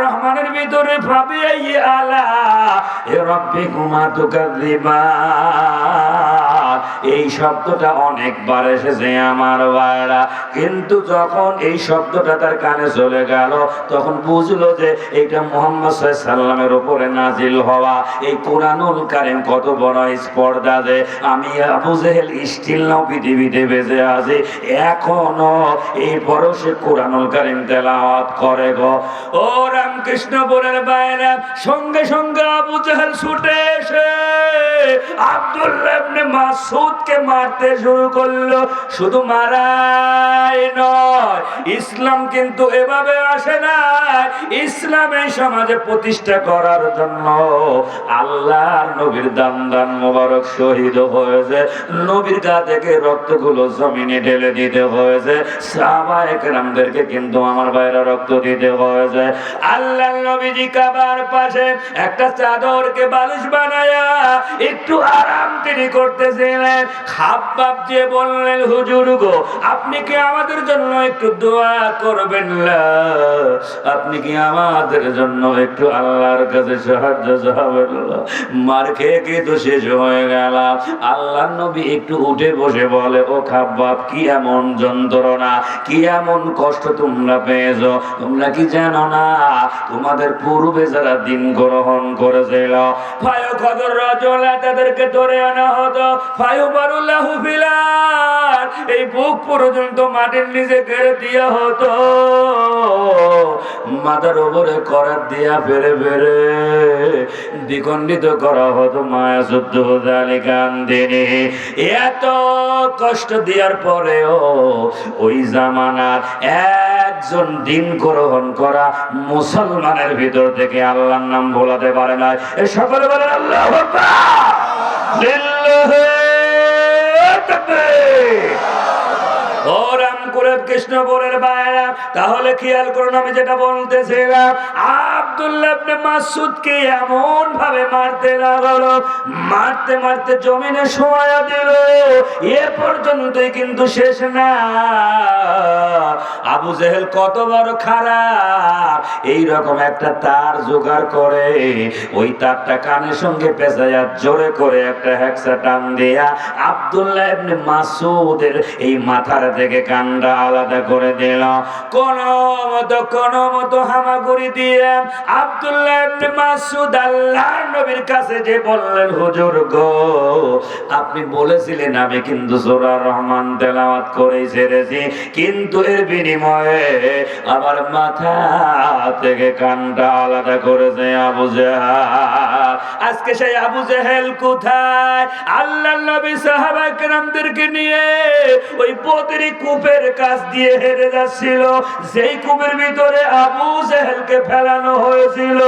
রহমানের ভিতরে ভাবে আলা এ রব্বি কুমা এই শব্দটা অনেকবার এসেছে আমার বাড়া। কিন্তু যখন এই শব্দটা তার কানে চলে গেল, তখন বুঝলো যে এটা মোহাম্মদ সাল্লামের উপরে নাজিল হওয়া। এই কোরআনুল কারিম কত বড় স্পর্ধা যে আমি আবু জেহেল স্টিল নাও পৃথিবীতে বেঁচে আছি, এখনও এই বড় সে কোরআনুল কারিম তেলাওয়াত করে গো। ও রামকৃষ্ণপুরের বাইরে, সঙ্গে সঙ্গে আবু জেহেল ছুটে এসে আব্দুল্লাহ ইবনে মাসউদকে মারতে শুরু করল। শুধু মারাই নয়, ইসলাম কিন্তু এভাবে আসে না ইসলাম এই সমাজে প্রতিষ্ঠা করার জন্য আল্লাহর নবীর দান দান মোবারক শহীদ হয়েছে। নবীর গা থেকে রক্তগুলো জমিনে ঢেলে দিতে হয়েছে। সাহাবায়ে কেরামদেরকে কিন্তু আমার বাইরে রক্ত দিতে হয়েছে। আল্লাহ নবীজি কাবার পাশে একটা চাদরকে বালিশ বানায়া একটু আরাম তিনি খাপ দিয়ে বললেন, হুজুর গো, আপনি কি আমাদের জন্য একটু দোয়া করবেন আপনি কি আমাদের জন্য একটু আল্লাহর কাছে সাহায্য চাবেন? মার খেয়ে খেয়ে তো শেষ হয়ে গেল। আল্লাহ নবী একটু উঠে বসে বলে, ও কি এমন যন্ত্রণা, কি এমন কষ্ট তোমরা পেয়েছ? তোমরা কি জানো না? তোমাদের পূর্বে যারা দিন গ্রহণ করেছিল ফায়ু কদর রজলা তাদেরকে ধরে আনা হতো। এই বুক পর্যন্ত মাটির নিচে ঘেরে দিয়া হতো। মাথার উপরে করার দিয়া ফেরে ফেরে দ্বিখণ্ডিত করা হতো মায়া শুদ্ধ কান্দিনী এত কষ্ট দেওয়ার পরেও ওই জামানার একজন দিন গ্রহণ করা মুসলমানের ভিতর থেকে আল্লাহর নাম বলাতে পারে না এ সকলে বলে আল্লাহ ও রাম করে কৃষ্ণ বলের বাইরা তাহলে খেয়াল করুন আমি যেটা বলতেছিলাম, আবদুল্লাহ মাসুদকে এমন ভাবে মারতে লাগল, মারতে মারতে জমিনে শোয়া দিল, এ পর্যন্তই কিন্তু শেষ না। আবু জেহেল কত বড় খারাপ। এই রকম একটা তার জোগাড় করে, ওই তারটা কানের সঙ্গে পেঁচাইয়া জোরে করে একটা হ্যাকসা টান দিয়া আব্দুল্লাহ ইবনে মাসুদের এই মাথার থেকে কানটা আলাদা করে দিল। কোন মতো কোন মতো হামাগুড়ি দিয়ে আব্দুল্লাহ ইবনে মাসুদ আল্লাহর নবীর কাছে যে বললেন, হুজুর গো, আপনি বলেছিলেন আমি কিন্তু সূরা রহমান তেলাওয়াত করেই ছেড়েছি কিন্তু এর বিনিময়ে আমার মাথা থেকে কানটা আলাদা করেছে আবু আজকে সেই আবু জাহেল কোথায়? আল্লাহ নবী সাহাবা কেরামদেরকে নিয়ে ওই পতেরি কূপের কাছ দিয়ে হেরে যাচ্ছিল। যেই কূপের ভিতরে আবু জাহেলকে ফেলানো হয়েছিল।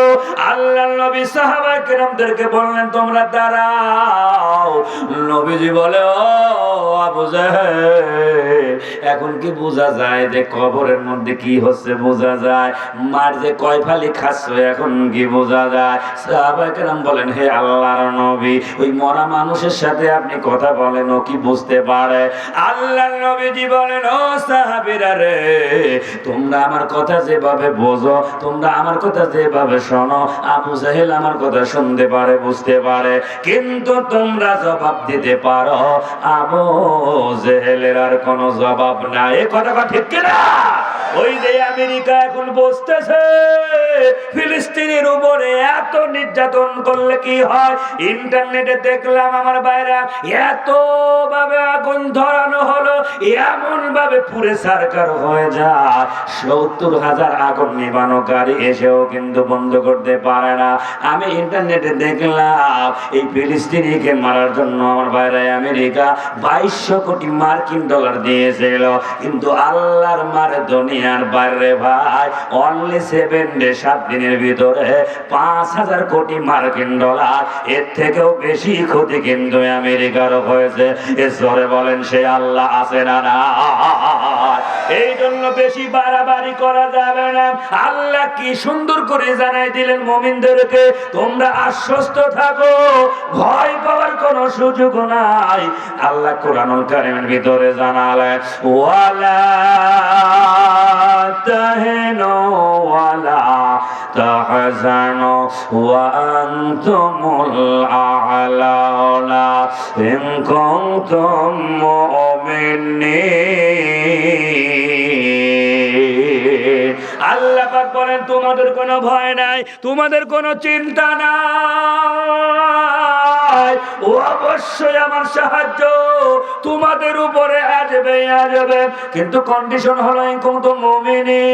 আল্লাহ নবী সাহাবা কেরামদেরকে বললেন, তোমরা দাঁড়াও। নবীজি বলে, ও আবু জাহেল এখন কি বোঝা যায় যে কবরের মধ্যে কি হচ্ছে? বোঝা যায়। মার যে কয় ফালি খাচ্ছ, এখন কি বোঝা যায়? সাহাবাকেরাম বলেন, হে আল্লাহর নবী, ওই মরা মানুষের সাথে আপনি কথা বলেন, ও কি বুঝতে পারে? আল্লাহর নবীজি বলেন, ও সাহাবীরা রে, তোমরা আমার কথা যেভাবে বোঝো, তোমরা আমার কথা যেভাবে শোনো, আবু জাহেল আমার কথা শুনতে পারে, বুঝতে পারে। কিন্তু তোমরা জবাব দিতে পারো, আবু জেহেলের আর কোনো জবাব নাই, এ কথাটা ঠিক কিনা? ওই যে আমেরিকা এখন বসতেছে, ফিলিস্তিনের উপরে এত নির্যাতন করলে কি হয়? ইন্টারনেটে দেখলাম আমার বাইরা এত ভাবে আগুন ধরানো হলো এমন ভাবে পুরে সরকার হয়ে যায়। সত্তর হাজার আগুন নিবানো গাড়ি এসেও কিন্তু বন্ধ করতে পারে না। আমি ইন্টারনেটে দেখলাম, এই ফিলিস্তিনিকে মারার জন্য আমার বাইরে আমেরিকা বাইশশো কোটি মার্কিন ডলার দিয়েছিল কিন্তু আল্লাহর মারে দুনিয়ার বাইরে ভাই অনলি সেভেন ডে সাত দিনের ভিতরে পাঁচ হাজার কোটি মার্কিন ডলার, এর থেকেও বেশি ক্ষতি কিন্তু আমেরিকার হয়েছে। এ বলেন, সে আল্লাহ আছে না না? এই জন্য বেশি বাড়াবাড়ি করা যাবে না। আল্লাহ কি সুন্দর করে জানাই দিলেন মমিনদেরকে, তোমরা আশ্বস্ত থাকো, ভয় পাওয়ার কোনো সুযোগ নাই। আল্লাহ কোরআনুল কারিমের ভিতরে মুমিনিন। আল্লাহ বলেন, তোমাদের কোনো ভয় নাই, তোমাদের কোনো চিন্তা নাই। অবশ্যই আমার সাহায্য। তোমাদের উপরে আসবে আসবে। কিন্তু কন্ডিশন হলো এরকম তো মমিনি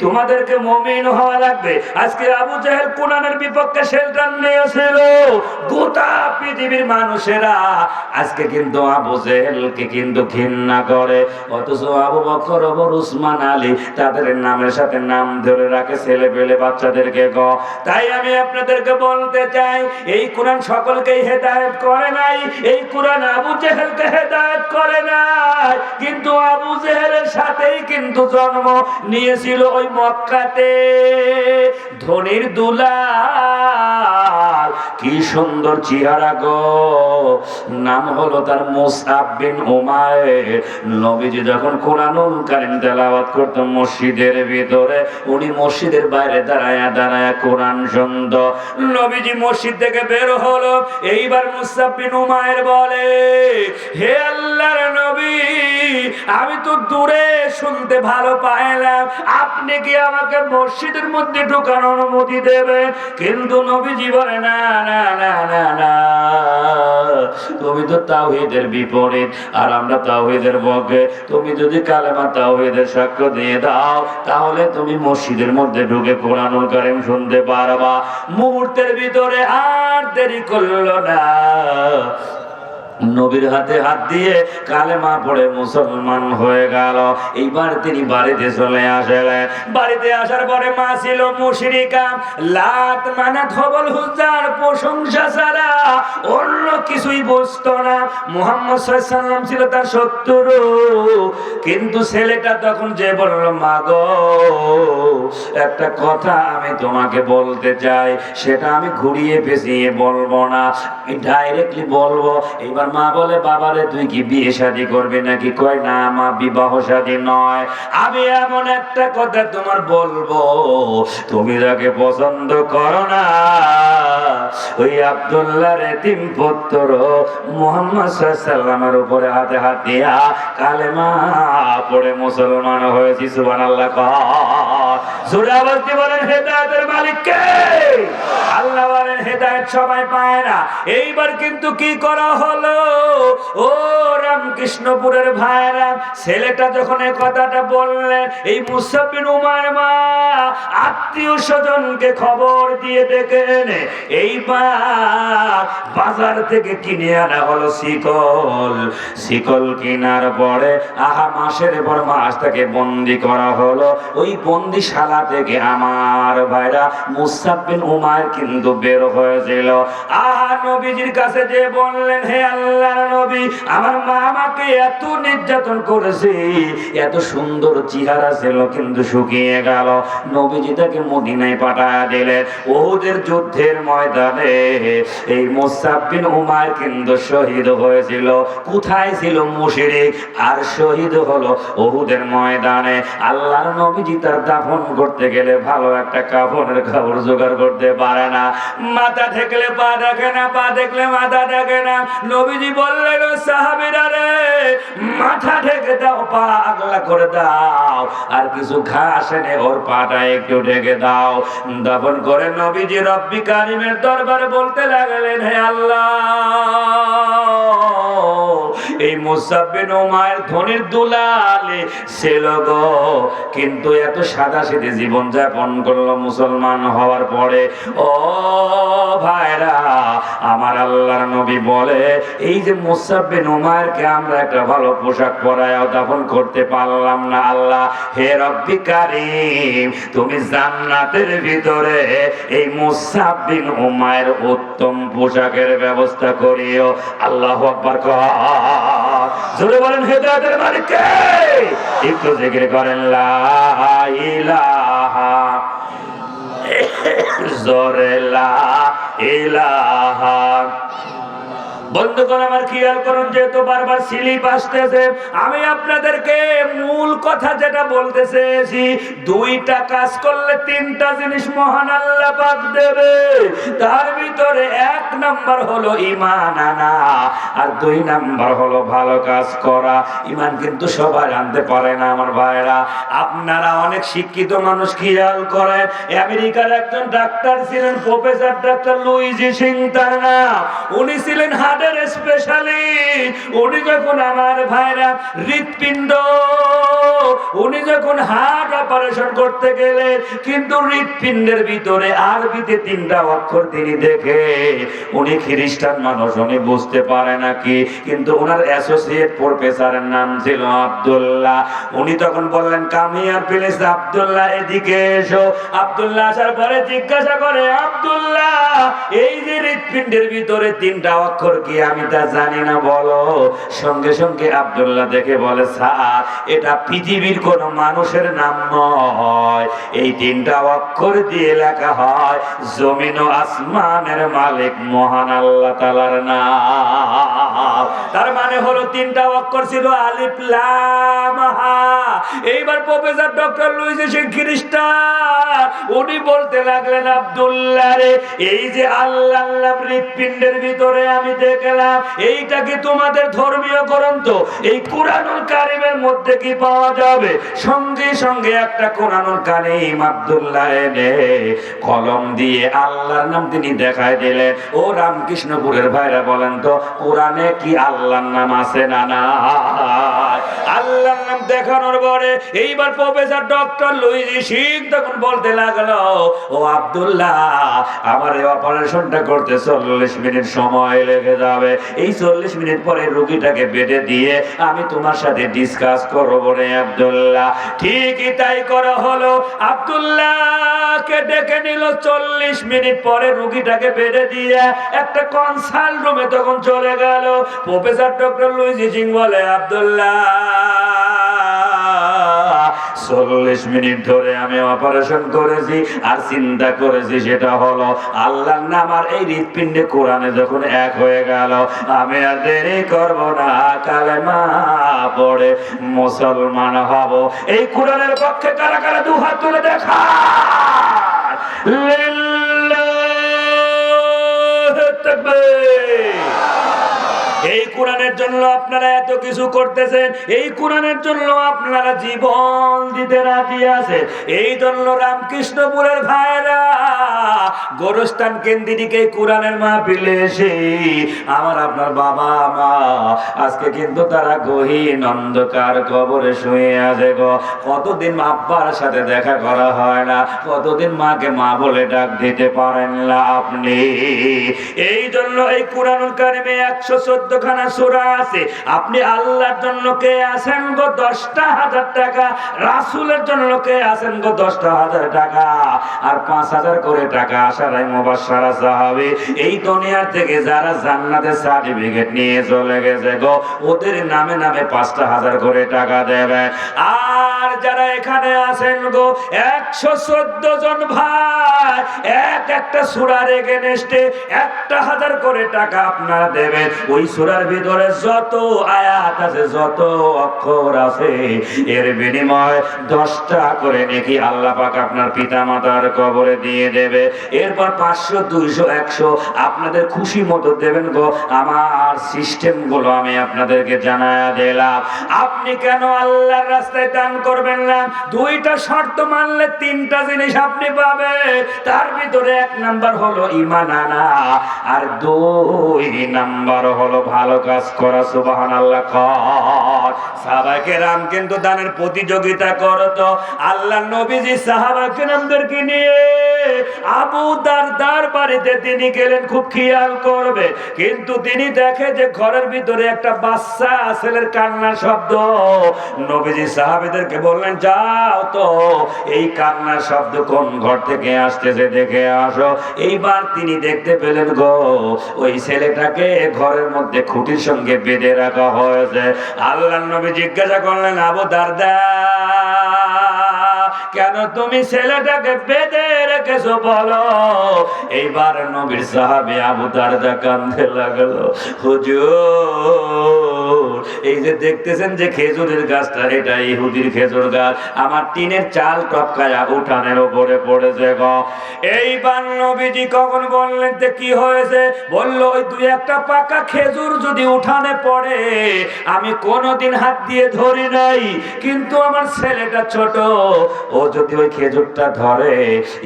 তোমাদেরকে মমিন হওয়া লাগবে। আজকে আবু জাহেল বিপক্ষে শেল্টার নিয়েছিল। গোটা পৃথিবীর মানুষেরা আজকে কিন্তু আবু কিন্তু ঘৃণা করে। অথচ আবু বকর ওমর উসমান আলী তাদের নামের সাথে নাম ধরে রাখে ছেলে পেলে বাচ্চাদেরকে গ। তাই আমি আপনাদেরকে বলতে চাই, এই কোরআন সকলকেই হেদায়েত করে নাই। এই কোরআন আবু জেহেলকে হেদায়ত করে নাই। কিন্তু আবু জেহেলের সাথেই কিন্তু জন্ম নিয়েছিল ওই মক্কাতে। ধনির দুলাল। কি সুন্দর চেহারা গো। নাম হলো তার মুসআব বিন উমায়ের নবীজি যখন কোরআনুল কারীম তেলাওয়াত করত মসজিদের ভিতরে, উনি মসজিদের বাইরে দাঁড়ায়া দাঁড়ায়া কোরআন শুনত। নবীজি মসজিদ থেকে বের হলো। এইবার মুসআব বিন উমায়ের বলে, হে আল্লাহর নবী আমি তো দূরে শুনতে ভালো পাইলাম। আপনি কি আমাকে মসজিদের মধ্যে ঢোকার অনুমতি দেবেন? কিন্তু নবীজি বলে, না না না না না। তুমি তো তাওহীদের বিপরীত, আর আমরা তাওহিদের পক্ষে তুমি যদি কালেমা তাওহিদের সাক্ষ্য দিয়ে দাও, তাহলে তুমি মসজিদের মধ্যে ঢুকে কোরআনুল কারীম শুনতে পারবা। মুহূর্তের ভিতরে আর দেরি করল না। নবীর হাতে হাত দিয়ে কালেমা পড়ে মুসলমান হয়ে গেল। এইবার তিনি বাড়িতে চলে আসলেন। বাড়িতে আসার পরে মা ছিল মুশরিকা। লাত মানাত হবল হুজার প্রশংসা ছাড়া অন্য কিছুই বুঝতো না। মুহাম্মদ সাল্লাম ছিল তার শত্রু। কিন্তু ছেলেটা তখন যে বলল, মা গো, একটা কথা আমি তোমাকে বলতে চাই। সেটা আমি ঘুরিয়ে পেঁচিয়ে বলব না। আমি ডাইরেক্টলি বলব। এবার মা বলে, বাবারে, তুই কি বিয়ে শাদী করবি নাকি? কয়, না মা, বিবাহ শাদী নয়। আমি এমন একটা কথা তোমার বলব, তুমি যাকে পছন্দ করো না, ওই আব্দুল্লাহ রেতিম পুত্র মুহাম্মদ সাল্লামের উপরে হাতে হাত দিয়া কালেমা পড়ে মুসলমান হয়েছি সুবান আল্লাহ জোরে আবার কি বলেন, হেদায়তের মালিক কে? আল্লাহ বলেন হেদায়ত সবাই পায় না। এইবার কিন্তু কি করা হলো? ও রামকৃষ্ণপুরের ভাইরা ছেলেটা যখন এই কথাটা বললেন এই মুসাফির উমার মা আত্মীয় স্বজনকে খবর দিয়ে ডেকে এনে, এইবার বাজার থেকে কিনে আনা হলো শিকল। শিকল কেনার পরে আহা, মাসের পর মাস তাকে বন্দি করা হলো। ওই বন্দিশালা থেকে আমার ভাইরা মুসাফিন উমার কিন্তু বের হয়েছিল আহা, নবীজির কাছে যে বললেন, হে আল্লাহর নবী, আমার মা আমাকে এত নির্যাতন করেছে, এত সুন্দর চেহারা ছিল, কিন্তু শুকিয়ে গেল। নবীজি তাকে মদিনায় পাঠায় দিলেন। ওদের যুদ্ধের ময়দানে এই মুসাফিন উমার কিন্তু শহীদ হয়েছিল। কোথায় ছিল মুশরিক? আর শহীদ হলো ওহুদের ময়দানে। আল্লাহর নবীজি তার দাফন করতে গেলে ভালো একটা কাফনের কাপড় জোগাড় করতে পারে না। মাথা ঠেকলে পা দেখে না, পা দেখলে মাথা দেখে না। নবীজি বললেন সাহাবীরা রে, মাথা ঢেকে দাও, পা আগলা করে দাও। আর কিছু ঘাস এনে ওর পাটা একটু ঢেকে দাও। দাফন করে নবীজি রব্বি কারিমের দরবারে বলতে লাগলেন, হে আল্লাহ এই মুসাব্বিন ওমায়ের ধনির দুলালে ছিল গো। কিন্তু এত সাদা সিধে জীবন যাপন করল মুসলমান হওয়ার পরে। ও ভাইরা, আমার আল্লাহর নবী বলে, এই যে মুসাব্বিন উমারকে আমরা একটা ভালো পোশাক পরায় দাফন করতে পারলাম না আল্লাহ। হে রব্বি কারিম, তুমি জান্নাতের ভিতরে এই মুসাব্বিন উমায়ের উত্তম পোশাকের ব্যবস্থা করিও। আল্লাহ আকবার কর জোরে বলেন হেদায়েতের মালিক কে একটু জিকির করেন ইলাহা। জোরে লা ইলাহা। বন্ধুগণ, আমার খেয়াল করুন, যেহেতু বারবার স্লিপ আসতেছে, আমি আপনাদেরকে মূল কথা যেটা বলতে চেয়েছি দুইটা কাজ করলে তিনটা জিনিস মহান আল্লাহ পাক দেবে। তার ভিতরে এক নাম্বার হলো ইমান আনা, আর দুই নাম্বার হলো ভালো কাজ করা। ইমান কিন্তু সবাই আনতে পারে না, আমার ভাইরা আপনারা অনেক শিক্ষিত মানুষ, খেয়াল করেন, আমেরিকার একজন ডাক্তার ছিলেন, প্রফেসর ডাক্তার লুইজি সিং তার নাম। উনি ছিলেন হার্টের স্পেশালি উনি যখন আমার ভাইরা হৃৎপিণ্ড, উনি যখন হার্ট অপারেশন করতে গেলেন কিন্তু হৃৎপিণ্ডের ভিতরে আরবিতে তিনটা অক্ষর তিনি দেখে, উনি খ্রিস্টান মানুষ, উনি বুঝতে পারে নাকি কিন্তু ওনার অ্যাসোসিয়েট প্রফেসরের নাম ছিল আব্দুল্লাহ। উনি তখন বললেন কামিয়ার প্লিজ আব্দুল্লাহ এদিকে এসো। আব্দুল্লাহ আসার পরে জিজ্ঞাসা করে, আব্দুল্লাহ, এই যে হৃৎপিণ্ডের ভিতরে তিনটা অক্ষর কি আমি তা জানি না, বলো। সঙ্গে সঙ্গে আব্দুল্লাহ দেখে বলে এটা পৃথিবীর কোন মানুষের নাম নয়। এই তিনটা অক্ষর দিয়ে লেখা হয়, জমিন ও আসমানের মালিক মহান আল্লাহ তালার নাম। তার মানে হলো তিনটা অক্ষর ছিল আলিফ, লাম এইবার প্রফেসর ডক্টর লুইস সিং খ্রিস্টান, উনি বলতে লাগলেন, আব্দুল্লাহ রে, এই যে আল্লাহ আল্লাহ হৃৎপিণ্ডের ভিতরে আমি এইটা কি তোমাদের ধর্মীয় গ্রন্থ? এই কোরআনুল কারিমের মধ্যে কি পাওয়া যাবে? সঙ্গে সঙ্গে একটা কোরআনুল কারিম আব্দুল্লাহ এনে কলম দিয়ে আল্লাহর নাম তিনি দেখায় ও রামকৃষ্ণপুরের ভাইরা বলেন তো, কোরআনে কি আল্লাহর নাম আছে না না আল্লাহর নাম দেখানোর পরে এইবার প্রফেসর ডক্টর লুইজি সিং তখন বলতে লাগল, ও আব্দুল্লাহ, আমার এই অপারেশনটা করতে চল্লিশ মিনিট সময় লেগে যাবে এই চল্লিশ মিনিট পরে রুগীটাকে বেডে দিয়ে আমি তোমার সাথে ডিসকাস করব রে আবদুল্লাহ। ঠিকই তাই করা হলো। আবদুল্লাহকে ডেকে নিল চল্লিশ মিনিট পরে রুগীটাকে বেঁধে দিয়ে একটা কনসাল রুমে তখন চলে গেল। প্রফেসর ডক্টর লুইজি সিং বলে, আব্দুল্লাহ চল্লিশ মিনিট ধরে আমি অপারেশন করেছি আর চিন্তা করেছি সেটা হলো আল্লাহর নাম আর এই হৃৎপিণ্ডে কোরআনে যখন এক হয়ে গেল, আমি আর দেরি করব না, কালেমা পড়ে মুসলমান হব। এই কোরআনের পক্ষে কারা কারা দু হাত তুলে দেখা লিল্লাহ, তাকবীর। কোরআনের জন্য আপনারা এত কিছু করতেছেন, এই কোরআনের জন্য আপনারা জীবন দিতে রাজি আছেন এই জন্য রামকৃষ্ণপুরের ভাইরা গোরস্থান কেন্দ্রিক এই কোরআনের মাহফিলে এসে আমার আপনার বাবা, মা, আজকে কিন্তু তারা গহীন অন্ধকার কবরে শুয়ে আছে গো। কতদিন আব্বার সাথে দেখা করা হয় না, কতদিন মাকে মা বলে ডাক দিতে পারেন না আপনি? এই জন্য এই কোরআন কারিমে একশো চোদ্দ খানা সুরা আছে। আপনি আল্লাহর জন্য কে আছেন গো? দশটা হাজার টাকা। রাসুলের জন্য কে আছেন গো? দশটা হাজার টাকা। আর পাঁচ হাজার করে টাকা আসারাই মোবাসারা সাহাবি, এই দুনিয়ার থেকে যারা জান্নাতের সার্টিফিকেট নিয়ে চলে গেছে গো, ওদের নামে নামে পাঁচটা হাজার করে টাকা দেবে। আর যারা এখানে আছেন গো, একশো চোদ্দ জন ভাই, এক একটা সুরার এগেনেস্টে একটা হাজার করে টাকা আপনারা দেবেন। ওই সুরার ভিতরে যত আয়াত আছে, যত অক্ষর আছে, এর বিনিময় দশটা করে নাকি আল্লাহ পাক আপনার পিতা মাতার কবরে দিয়ে দেবে। এরপর পাঁচশো, দুইশো, একশো আপনাদের খুশি মতো দেবেন গো। আমার সিস্টেমগুলো আমি আপনাদেরকে জানায়া দিলাম। আপনি কেন আল্লাহর রাস্তায় দান করবেন না। দুইটা শর্ত মানলে তিনটা জিনিস আপনি পাবেন। তার ভিতরে এক নাম্বার হলো ইমান আনা, আর দুই নাম্বার হলো ভালো কাজ করা সুবাহ আল্লাহ সাহাবাকে কিন্তু দানের প্রতিযোগিতা করতো। আল্লাহ নবীজি নিয়ে আবু বাড়িতে তিনি গেলেন, খুব খেয়াল করবে। কিন্তু তিনি দেখে যে ঘরের ভিতরে একটা বাচ্চা কান্নার শব্দ। নবীজি সাহাবেদেরকে বললেন, যাও তো, এই কান্নার শব্দ কোন ঘর থেকে আসতেছে দেখে আসো। এইবার তিনি দেখতে পেলেন গো, ওই ছেলেটাকে ঘরের মধ্যে খুঁটির সঙ্গে বেঁধে রাখা হয়েছে। আল্লাহ নবী জিজ্ঞাসা করলেন আবু দারদা কেন তুমি ছেলেটাকে বেঁধে রেখেছো বলো? এইবার নবীর সাহাবি আবু দারদা কান্দে লাগল। হুজুর, এই যে দেখতেছেন যে খেজুরের গাছটা, এটা ইহুদির খেজুর গাছ। আমার টিনের চাল টপকায়া উঠানের উপরে পড়েছে গ। এইবার নবীজি কখন বললেন যে কি হয়েছে? বলল, ওই দুই একটা পাকা খেজুর যদি উঠানে পড়ে, আমি কোনোদিন হাত দিয়ে ধরি নাই, কিন্তু আমার ছেলেটা ছোট। ও যদি ওই খেজুরটা ধরে,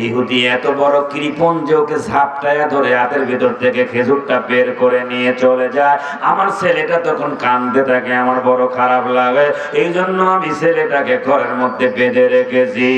ইহুদি এত বড় কৃপণ যে ওকে ঝাপটায়া ধরে হাতের ভিতর থেকে খেজুরটা বের করে নিয়ে চলে যায়। আমার ছেলেটা তখন কান্দে থাকে, আমার বড় খারাপ লাগে। এই জন্য আমি ছেলেটাকে ঘরের মধ্যে বেঁধে রেখেছি।